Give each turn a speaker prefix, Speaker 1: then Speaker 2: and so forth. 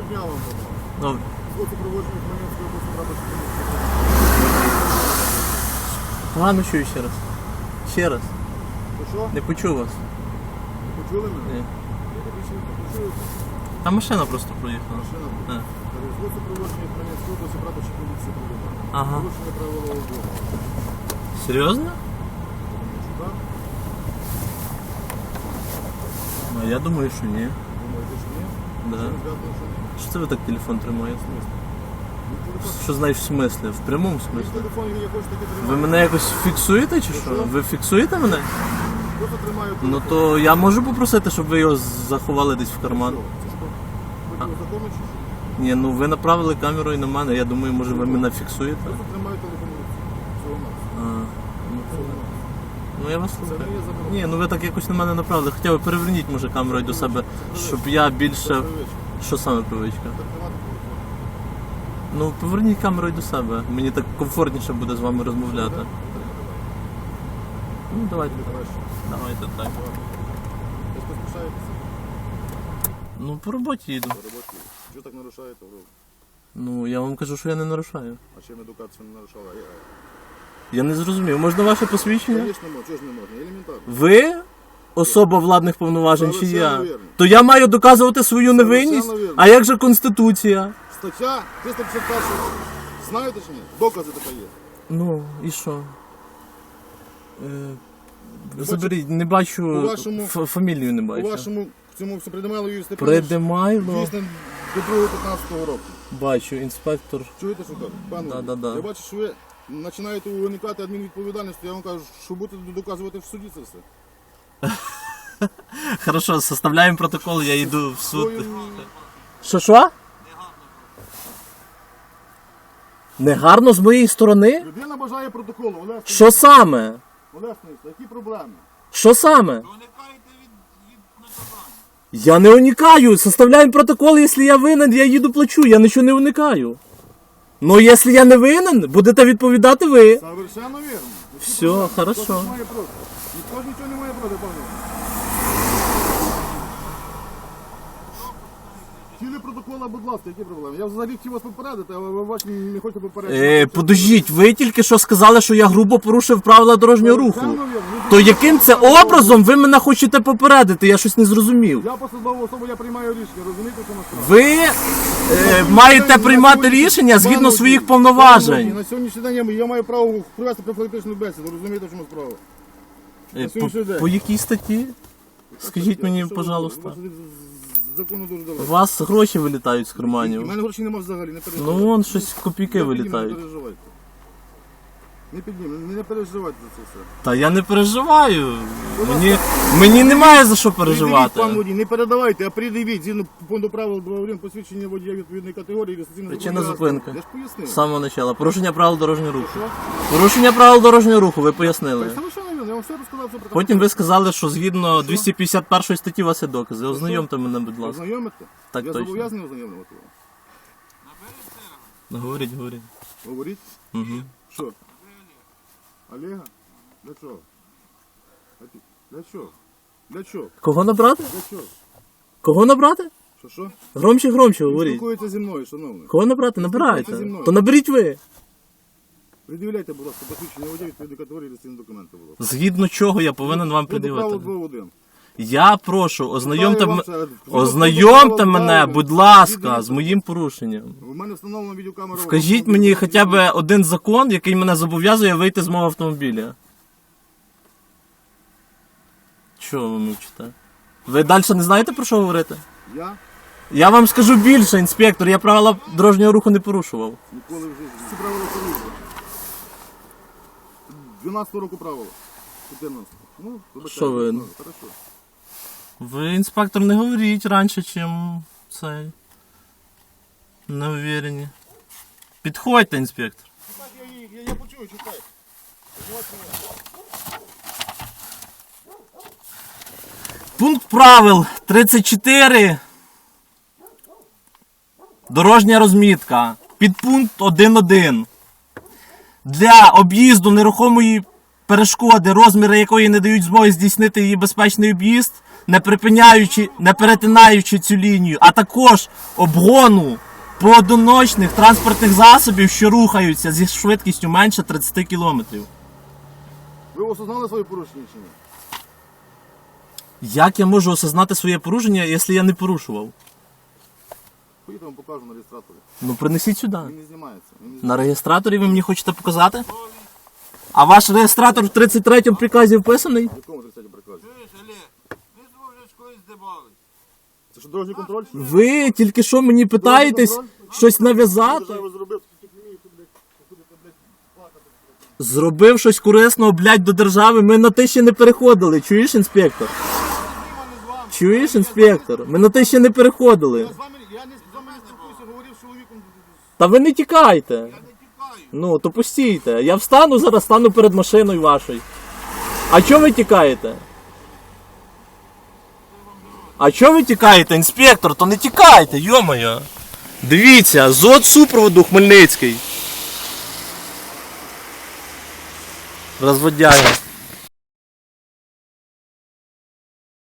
Speaker 1: Доброго дня вам. бажаю.
Speaker 2: Добре.
Speaker 1: От супроводження Хмельницької області Рабочої
Speaker 2: Погано чую ще раз. Ще раз.
Speaker 1: То що?
Speaker 2: Не почув вас.
Speaker 1: Почули мене?
Speaker 2: Ні.
Speaker 1: Я більше не почую.
Speaker 2: Там машина просто проїхала.
Speaker 1: Машина.
Speaker 2: Так.
Speaker 1: От супроводження Хмельницької області Рабочої поліції Володимира.
Speaker 2: Ага.
Speaker 1: Порушення правила обігу.
Speaker 2: Серйозно?
Speaker 1: Так?
Speaker 2: Ну, я думаю, що ні. Да.
Speaker 1: Що
Speaker 2: це ви так телефон тримаєте? Що знаєш в смислі? В прямому смислі? Ви мене якось фіксуєте чи що? Ви фіксуєте мене? Ну то я можу попросити, щоб ви його заховали десь в карман.
Speaker 1: Що?
Speaker 2: Ні, ну ви направили камеру і на мене. Я думаю, може ви мене фіксуєте. А, ну, ну я вас слухаю. Ні, ну ви так якось на мене направили. Хоча ви переверніть, може, камерою до себе, щоб я більше. Що саме привичка? Ну, поверніть камерою до себе. Мені так комфортніше буде з вами розмовляти. Ну, давайте. Давайте так. Ну, по роботі їду.
Speaker 1: по роботі. Чого так нарушаєте?
Speaker 2: Ну, я вам кажу, що я не нарушаю.
Speaker 1: А чим едукацію не нарушала?
Speaker 2: Я не зрозумів. Можна ваше посвідчення?
Speaker 1: Звісно, можна. Ж не можна? Елементарно.
Speaker 2: Ви особа владних повноважень чи
Speaker 1: Совершенно
Speaker 2: я?
Speaker 1: вірно.
Speaker 2: То я маю доказувати свою невинність?
Speaker 1: Вірно.
Speaker 2: А як же Конституція?
Speaker 1: Стаття 351. Знаєте чи ні? Докази така є.
Speaker 2: Ну, і що? Е, заберіть, не бачу.
Speaker 1: у вашому-
Speaker 2: ф- фамілію не
Speaker 1: У
Speaker 2: бачу.
Speaker 1: вашому цьому все придимало Степанович.
Speaker 2: Придимайло.
Speaker 1: Дійсно, до 2-15 року.
Speaker 2: Бачу, інспектор.
Speaker 1: Чуєте, що кажу? Пане,
Speaker 2: Да, да, да.
Speaker 1: я бачу, що ви починаєте уникати адмінвідповідальності, я вам кажу, що будете доказувати в суді це все.
Speaker 2: Хорошо, составляємо протокол, я йду в суд. Що що? Негарно з моєї сторони?
Speaker 1: Людина бажає протоколу, Олег,
Speaker 2: Що саме?
Speaker 1: Олег які проблеми?
Speaker 2: Що саме? Я не уникаю. Составляємо протокол, якщо я винен, я їду плачу, я нічого не уникаю. Ну, якщо я не винен, будете відповідати ви.
Speaker 1: Совершенно вірно.
Speaker 2: Все, хорошо.
Speaker 1: Хтось має проти. Ніхто ж нічого не має проти, пане. Цілі протокола, будь ласка, які проблеми? Я взагалі хотів вас попередити, але ви бачите, не хочете попередити.
Speaker 2: Е, подождіть, ви тільки що сказали, що я грубо порушив правила дорожнього руху.
Speaker 1: Совершенно вірно.
Speaker 2: То яким це образом ви мене хочете попередити? Я щось не зрозумів.
Speaker 1: Я посадова особа, я приймаю рішення, розумієте, що насправді?
Speaker 2: Ви е, маєте приймати рішення згідно своїх повноважень.
Speaker 1: На сьогоднішній день я- я маю право провести профілактичну бесіду, розумієте, в чому справа?
Speaker 2: Е,
Speaker 1: сьогоднішній
Speaker 2: По,
Speaker 1: день.
Speaker 2: по якій статті? Скажіть мені, пожалуйста.
Speaker 1: закону дуже
Speaker 2: У
Speaker 1: далеко.
Speaker 2: вас гроші вилітають з
Speaker 1: У
Speaker 2: карманів.
Speaker 1: мене грошей немає взагалі, не переживайте.
Speaker 2: Ну вон щось копійки
Speaker 1: Не
Speaker 2: вилітають.
Speaker 1: Переживайте. Не піднімайте, не переживайте за це все.
Speaker 2: Та я не переживаю. Мені, мені немає за що
Speaker 1: Придивіть, пан
Speaker 2: переживати.
Speaker 1: водій, не передавайте, а придивіть, згідно пункту правил 2.1 посвідчення водія відповідної категорії реєстраційного
Speaker 2: Причина зупинки.
Speaker 1: Я ж пояснив.
Speaker 2: З самого початку. Порушення правил дорожнього руху.
Speaker 1: Що?
Speaker 2: Порушення правил дорожнього руху, ви пояснили.
Speaker 1: Так, совершенно вірно, я вам все розказав, все прекрасно.
Speaker 2: Потім ви сказали, що згідно 251 статті у вас є докази. Ознайомте мене, будь ласка.
Speaker 1: Ознайомите?
Speaker 2: Так
Speaker 1: я
Speaker 2: точно.
Speaker 1: зобов'язаний ознайомлювати вас.
Speaker 2: Ну, Говоріть, говоріть.
Speaker 1: Говоріть.
Speaker 2: Угу.
Speaker 1: Що? Олега? Для чого? Для чого? Для чого?
Speaker 2: Кого набрати?
Speaker 1: Для чого?
Speaker 2: Кого набрати?
Speaker 1: Що що?
Speaker 2: Громче, громче говоріть.
Speaker 1: Спілкуєтеся зі мною, шановний.
Speaker 2: Кого набрати?
Speaker 1: зі
Speaker 2: Набирайте.
Speaker 1: мною.
Speaker 2: То наберіть ви.
Speaker 1: Придивляйте, будь ласка, посвідчення водія відповідної категорії реєстраційні документи, будь ласка.
Speaker 2: Згідно чого я повинен вам
Speaker 1: Пункт правил
Speaker 2: пред'явити?
Speaker 1: 2.1.
Speaker 2: Я прошу, ознайомте, м-
Speaker 1: це.
Speaker 2: Ознайомте мене, будь ласка, з моїм порушенням.
Speaker 1: У мене встановлена відеокамера.
Speaker 2: Вкажіть мені хоча б один закон, який мене зобов'язує вийти з мого автомобіля. Чого ви мовчите? Ви далі не знаєте про що говорити?
Speaker 1: Я
Speaker 2: Я вам скажу більше, інспектор, я правила дорожнього руху не порушував.
Speaker 1: ніколи в житті. Всі правила порушую. 12 року правила. 14. Ну, вибачайте,
Speaker 2: Що ви?
Speaker 1: ну, Хорошо.
Speaker 2: Ви, інспектор, не говоріть раніше, чим цей. Не уверені. Підходьте, інспектор.
Speaker 1: Я, я, я, я почую.
Speaker 2: Пункт правил 34. Дорожня розмітка. Підпункт 1.1. Для об'їзду нерухомої перешкоди, розміри якої не дають змоги здійснити її безпечний об'їзд, не припиняючи, не перетинаючи цю лінію, а також обгону поодиночних транспортних засобів, що рухаються зі швидкістю менше 30 км.
Speaker 1: Ви осознали своє порушення чи ні?
Speaker 2: Як я можу осознати своє порушення, якщо я не порушував?
Speaker 1: Поїдемо, вам покажу на реєстраторі.
Speaker 2: Ну принесіть сюди.
Speaker 1: Він не знімається. Він не
Speaker 2: На реєстраторі ви мені хочете показати? А ваш реєстратор в 33-му приказі вписаний?
Speaker 1: В якому 30 приказі?
Speaker 3: Чуєш, Олег, ми з тобою вже колись здибались.
Speaker 1: Це що дорожній контроль?
Speaker 2: Ви тільки що мені питаєтесь щось нав'язати?
Speaker 1: Що зробив?
Speaker 2: Щось корисного, блядь, до держави. Ми на те ще не переходили. Чуєш, інспектор? Чуєш, інспектор? Ми на те ще не переходили.
Speaker 1: Я з вами, я не з вами не спілкуюся, говорив з чоловіком.
Speaker 2: Та ви не тікайте.
Speaker 3: Я не тікаю.
Speaker 2: Ну, то пустійте. Я встану зараз, стану перед машиною вашою. А чого ви тікаєте? А чого ви тікаєте, інспектор? То не тікайте, йомаю. Дивіться, зод супроводу Хмельницький. Розводяга.